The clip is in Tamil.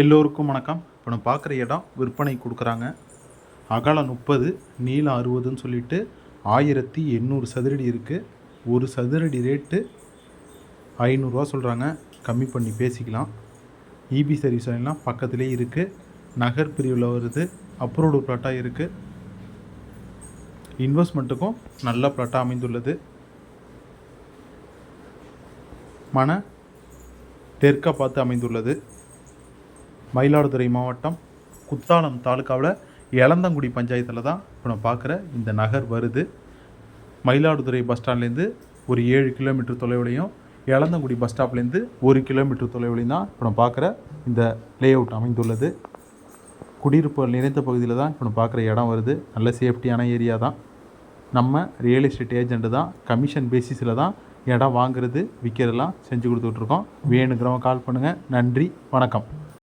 எல்லோருக்கும் வணக்கம். இப்போ நம்ம பார்க்குற இடம் விற்பனை கொடுக்குறாங்க. அகலம் முப்பது நீளம் அறுபதுன்னு சொல்லிட்டு ஆயிரத்தி எண்ணூறு சதுரடி இருக்குது ஒரு சதுரடி ரேட்டு ஐநூறுரூவா சொல்கிறாங்க கம்மி பண்ணி பேசிக்கலாம். இபி சர்வீஸ் எல்லாம் பக்கத்துலேயே இருக்குது நகர் பிரிவில் வருது. அப்ரூவ்டு பிளாட்டாக இருக்குது இன்வெஸ்ட்மெண்ட்டுக்கும் நல்ல பிளாட்டாக அமைந்துள்ளது. மன தெற்க பார்த்து அமைந்துள்ளது. மயிலாடுதுறை மாவட்டம் குத்தாலம் தாலுக்காவில் எலந்தங்குடி பஞ்சாயத்தில் தான் இப்போ நான் பார்க்குற இந்த நகர் வருது. மயிலாடுதுறை பஸ் ஸ்டாண்ட்லேருந்து ஒரு ஏழு கிலோமீட்டர் தொலைவிலையும் எலந்தங்குடி பஸ் ஸ்டாப்லேருந்து ஒரு கிலோமீட்டர் தொலைவிலையும் தான் இப்போ நான் பார்க்குற இந்த லே அவுட் அமைந்துள்ளது. குடியிருப்பு நிறைந்த பகுதியில் தான் இப்போ நான் பார்க்குற இடம் வருது. நல்ல சேஃப்டியான ஏரியா தான். நம்ம ரியல் எஸ்டேட் ஏஜெண்ட்டு தான் கமிஷன் பேசிஸில் தான் இடம் வாங்குறது விற்கிறதெல்லாம் செஞ்சு கொடுத்துட்ருக்கோம் வேணுங்கிறவங்க கால் பண்ணுங்கள் நன்றி வணக்கம்.